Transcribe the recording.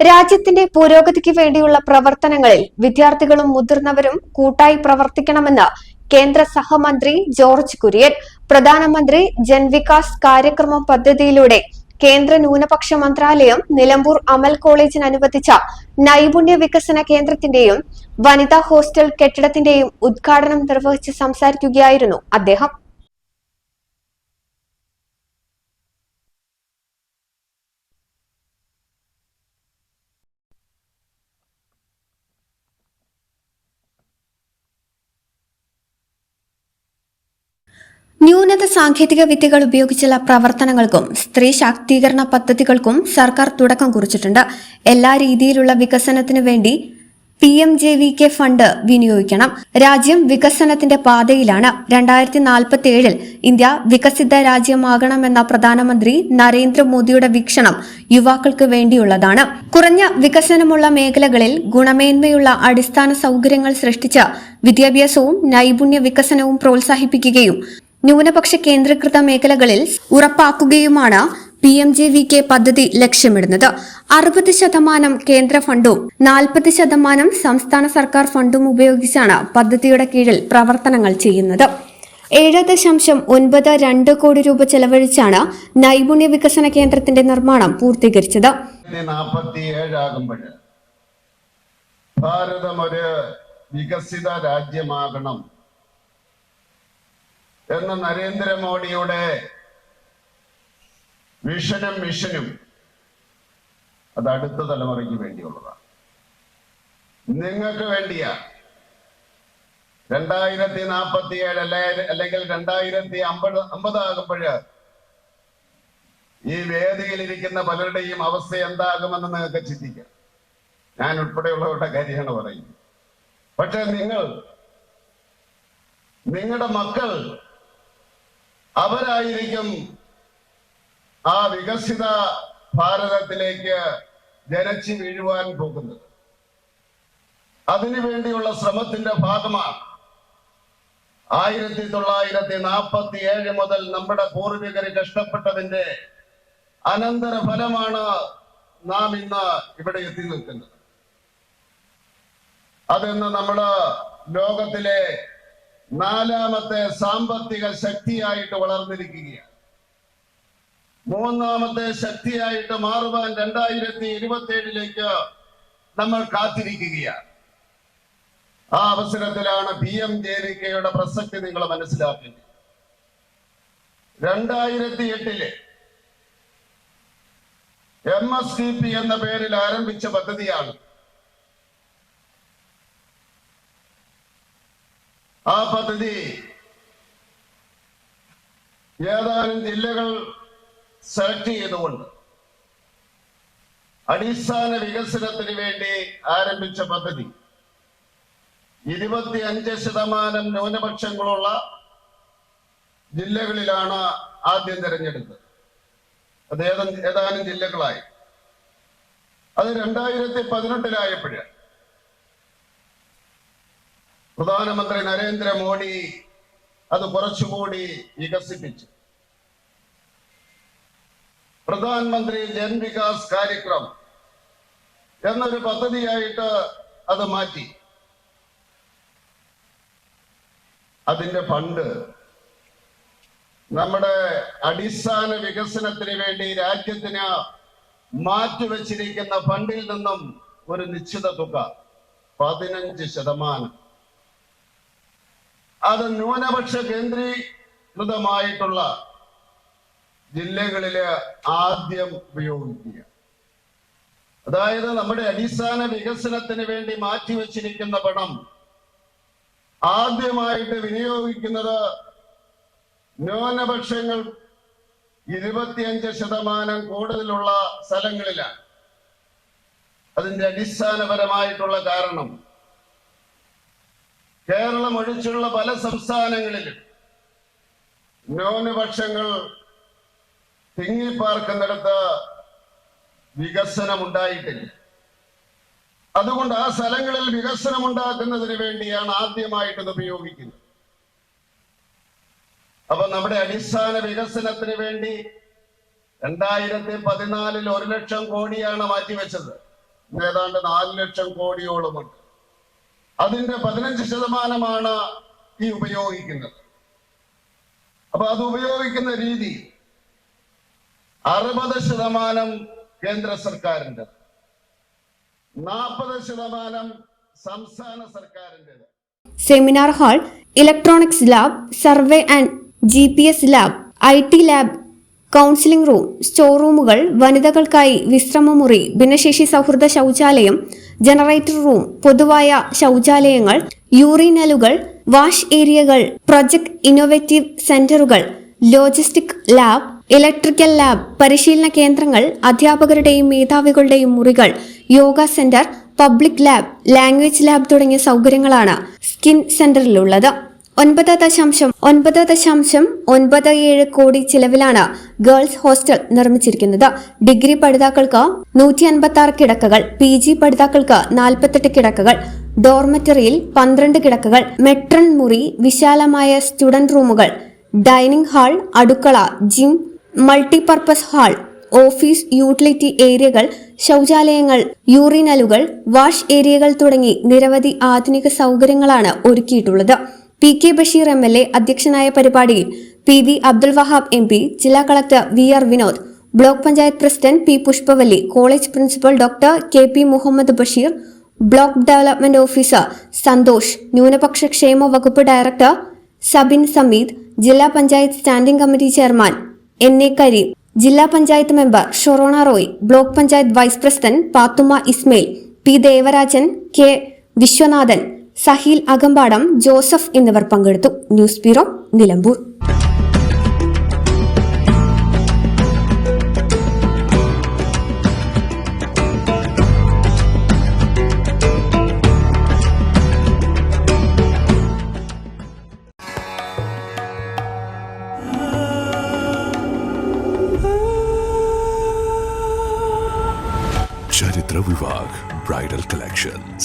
രാജ്യത്തിന്റെ പുരോഗതിക്ക് വേണ്ടിയുള്ള പ്രവർത്തനങ്ങളിൽ വിദ്യാർത്ഥികളും മുതിർന്നവരും കൂട്ടായി പ്രവർത്തിക്കണമെന്ന് കേന്ദ്ര സഹമന്ത്രി ജോർജ് കുര്യൻ പ്രധാനമന്ത്രി ജൻവികാസ് കാര്യക്രമ പദ്ധതിയിലൂടെ കേന്ദ്ര ന്യൂനപക്ഷ മന്ത്രാലയം നിലമ്പൂർ അമൽ കോളേജിന് അനുവദിച്ച നൈപുണ്യ വികസന കേന്ദ്രത്തിന്റെയും വനിതാ ഹോസ്റ്റൽ കെട്ടിടത്തിന്റെയും ഉദ്ഘാടനം നിർവഹിച്ച് സംസാരിക്കുകയായിരുന്നു അദ്ദേഹം. ന്യൂനത സാങ്കേതിക വിദ്യകൾ ഉപയോഗിച്ചുള്ള പ്രവർത്തനങ്ങൾക്കും സ്ത്രീ ശാക്തീകരണ പദ്ധതികൾക്കും സർക്കാർ തുടക്കം കുറിച്ചിട്ടുണ്ട്. എല്ലാ രീതിയിലുള്ള വികസനത്തിനു വേണ്ടി P M J V K fund വിനിയോഗിക്കണം. രാജ്യം വികസനത്തിന്റെ പാതയിലാണ്. രണ്ടായിരത്തി നാൽപ്പത്തി ഏഴിൽ ഇന്ത്യ വികസിത രാജ്യമാകണമെന്ന പ്രധാനമന്ത്രി നരേന്ദ്രമോദിയുടെ വീക്ഷണം യുവാക്കൾക്ക് വേണ്ടിയുള്ളതാണ്. കുറഞ്ഞ വികസനമുള്ള മേഖലകളിൽ ഗുണമേന്മയുള്ള അടിസ്ഥാന സൗകര്യങ്ങൾ സൃഷ്ടിച്ച് വിദ്യാഭ്യാസവും നൈപുണ്യ വികസനവും പ്രോത്സാഹിപ്പിക്കുകയും ന്യൂനപക്ഷ കേന്ദ്രീകൃത മേഖലകളിൽ ഉറപ്പാക്കുകയുമാണ് P M J V K പദ്ധതി ലക്ഷ്യമിടുന്നത്. അറുപത് ശതമാനം കേന്ദ്ര ഫണ്ടും നാൽപ്പത് ശതമാനം സംസ്ഥാന സർക്കാർ ഫണ്ടും ഉപയോഗിച്ചാണ് പദ്ധതിയുടെ കീഴിൽ പ്രവർത്തനങ്ങൾ ചെയ്യുന്നത്. ഏഴ് ദശാംശം ഒൻപത് രണ്ട് കോടി രൂപ ചെലവഴിച്ചാണ് നൈപുണ്യ വികസന കേന്ദ്രത്തിന്റെ നിർമ്മാണം പൂർത്തീകരിച്ചത്. ഭാരതം ഒരു വികസിത രാജ്യമാകണം. എന്ന നരേന്ദ്രമോദിയുടെ വിഷനും മിഷനും അത് അടുത്ത തലമുറയ്ക്ക് വേണ്ടിയുള്ളതാണ്. നിങ്ങൾക്ക് വേണ്ടിയാ. രണ്ടായിരത്തി നാൽപ്പത്തി ഏഴ് അല്ലെ? അല്ലെങ്കിൽ രണ്ടായിരത്തി അമ്പത് അമ്പതാകുമ്പോഴ് ഈ വേദിയിലിരിക്കുന്ന പലരുടെയും അവസ്ഥ എന്താകുമെന്ന് നിങ്ങൾക്ക് ചിന്തിക്കാം. ഞാൻ ഉൾപ്പെടെയുള്ളവരുടെ കാര്യമാണ് പറയുന്നത് പക്ഷെ നിങ്ങൾ നിങ്ങളുടെ മക്കൾ അവരായിരിക്കും ആ വികസിത ഭാരതത്തിലേക്ക് ജനച്ചു വീഴുവാൻ പോകുന്നത്. അതിനുവേണ്ടിയുള്ള ശ്രമത്തിന്റെ ഭാഗമാണ് ആയിരത്തി തൊള്ളായിരത്തി നാൽപ്പത്തി ഏഴ് മുതൽ നമ്മുടെ പൂർവികർ കഷ്ടപ്പെട്ടതിന്റെ അനന്തര ഫലമാണ് നാം ഇന്ന് ഇവിടെ എത്തി നിൽക്കുന്നത്. അതെന്ന് നമ്മൾ ലോകത്തിലെ നാലാമത്തെ സാമ്പത്തിക ശക്തിയായിട്ട് വളർന്നിരിക്കുകയാണ്. മൂന്നാമത്തെ ശക്തിയായിട്ട് മാറുവാൻ രണ്ടായിരത്തി ഇരുപത്തി ഏഴിലേക്ക് നമ്മൾ കാത്തിരിക്കുകയാണ്. ആ അവസരത്തിലാണ് പി എം ജെ വി കെയുടെ പ്രസക്തി നിങ്ങൾ മനസ്സിലാക്കുന്നത് രണ്ടായിരത്തി എട്ടിൽ എം എസ് ടി പി എന്ന പേരിൽ ആരംഭിച്ച പദ്ധതിയാണ് ആ പദ്ധതി ഏതാനും ജില്ലകൾ സെലക്ട് ചെയ്തുകൊണ്ട് അടിസ്ഥാന വികസനത്തിന് വേണ്ടി ആരംഭിച്ച പദ്ധതി. ഇരുപത്തി അഞ്ച് ശതമാനം ന്യൂനപക്ഷങ്ങളുള്ള ജില്ലകളിലാണ് ആദ്യം തിരഞ്ഞെടുത്തത്. അത് ഏതാനും ജില്ലകളായി. അത് രണ്ടായിരത്തി പതിനെട്ടിലായപ്പോഴ് പ്രധാനമന്ത്രി നരേന്ദ്രമോദി അത് കുറച്ചുകൂടി വികസിപ്പിച്ചു. പ്രധാനമന്ത്രി ജൻ വികാസ് കാര്യക്രം എന്നൊരു പദ്ധതിയായിട്ട് അത് മാറ്റി. അതിന്റെ ഫണ്ട് നമ്മുടെ അടിസ്ഥാന വികസനത്തിന് വേണ്ടി രാജ്യത്തിന് മാറ്റിവെച്ചിരിക്കുന്ന ഫണ്ടിൽ നിന്നും ഒരു നിശ്ചിത തുക പതിനഞ്ച് ശതമാനം. അത് ന്യൂനപക്ഷ കേന്ദ്രീകൃതമായിട്ടുള്ള ജില്ലകളിൽ ആദ്യം ഉപയോഗിക്കുക. അതായത് നമ്മുടെ അടിസ്ഥാന വികസനത്തിന് വേണ്ടി മാറ്റിവെച്ചിരിക്കുന്ന പണം ആദ്യമായിട്ട് വിനിയോഗിക്കുന്നത് ന്യൂനപക്ഷങ്ങൾ ഇരുപത്തിയഞ്ച് ശതമാനം കൂടുതലുള്ള സ്ഥലങ്ങളിലാണ്. അതിന്റെ അടിസ്ഥാനപരമായിട്ടുള്ള കാരണം കേരളം ഒഴിച്ചുള്ള പല സംസ്ഥാനങ്ങളിലും ന്യൂനപക്ഷങ്ങൾ തിങ്ങിപ്പാർക്കുന്നിടത്ത് വികസനം ഉണ്ടായിട്ടില്ല അതുകൊണ്ട് ആ സ്ഥലങ്ങളിൽ വികസനം ഉണ്ടാക്കുന്നതിന് വേണ്ടിയാണ് ആദ്യമായിട്ട് ഇത് ഉപയോഗിക്കുന്നത്. അപ്പൊ നമ്മുടെ അടിസ്ഥാന വികസനത്തിന് വേണ്ടി രണ്ടായിരത്തി പതിനാലിൽ ഒരു ലക്ഷം കോടിയാണ് മാറ്റിവെച്ചത് ഏതാണ്ട് നാല് ലക്ഷം കോടിയോളമുണ്ട് അതിന്റെ പതിനഞ്ച് ശതമാനമാണ് ഈ ഉപയോഗിക്കുന്നത്. അപ്പൊ അത് ഉപയോഗിക്കുന്ന രീതി അറുപത് ശതമാനം കേന്ദ്ര സർക്കാരിന്റെ നാൽപ്പത് ശതമാനം സംസ്ഥാന സർക്കാരിന്റെത് seminar hall electronics lab survey and G P S lab I T lab counselling room store റൂമുകൾ വനിതകൾക്കായി വിശ്രമമുറി ഭിന്നശേഷി സൗഹൃദ ശൗചാലയം ജനറേറ്റർ റൂം പൊതുവായ ശൗചാലയങ്ങൾ യൂറിനലുകൾ വാഷ് ഏരിയകൾ പ്രൊജക്ട് ഇന്നോവേറ്റീവ് സെന്ററുകൾ ലോജിസ്റ്റിക് ലാബ് ഇലക്ട്രിക്കൽ ലാബ് പരിശീലന കേന്ദ്രങ്ങൾ അധ്യാപകരുടെയും മേധാവികളുടെയും മുറികൾ yoga centre public lab language lab തുടങ്ങിയ സൗകര്യങ്ങളാണ് സ്കിൻ സെന്ററിലുള്ളത്. ഒൻപത് ദശാംശം ഒൻപത് ദശാംശം ഒൻപത് ഏഴ് കോടി ചിലവിലാണ് ഗേൾസ് ഹോസ്റ്റൽ നിർമ്മിച്ചിരിക്കുന്നത്. ഡിഗ്രി പഠിതാക്കൾക്ക് നൂറ്റി അൻപത്തി ആറ് കിടക്കകൾ പി ജി പഠിതാക്കൾക്ക് നാൽപ്പത്തെട്ട് കിടക്കകൾ ഡോർമറ്ററിയിൽ പന്ത്രണ്ട് കിടക്കകൾ മെട്രൺ മുറി വിശാലമായ സ്റ്റുഡന്റ് റൂമുകൾ ഡൈനിങ് ഹാൾ അടുക്കള gym multipurpose hall office utility ഏരിയകൾ ശൗചാലയങ്ങൾ യൂറിനലുകൾ വാഷ് ഏരിയകൾ തുടങ്ങി നിരവധി ആധുനിക സൗകര്യങ്ങളാണ് ഒരുക്കിയിട്ടുള്ളത്. P K Basheer M L A അധ്യക്ഷനായ പരിപാടിയിൽ P V Abdul Wahab M P ജില്ലാ collector V R Vinod block panchayat president P Pushpavalli college principal doctor K P Muhammad Basheer block development officer Santhosh ന്യൂനപക്ഷ ക്ഷേമ വകുപ്പ് director Sabin Sameed ജില്ലാ panchayat standing committee chairman N A Kareem ജില്ലാ panchayat member Shorona Roy block panchayat vice president Pathumma Ismail P Devarajan K Viswanathan Saheel Akampadam Joseph എന്നിവർ പങ്കെടുത്തു. News bureau Nilambur. Bridal Collections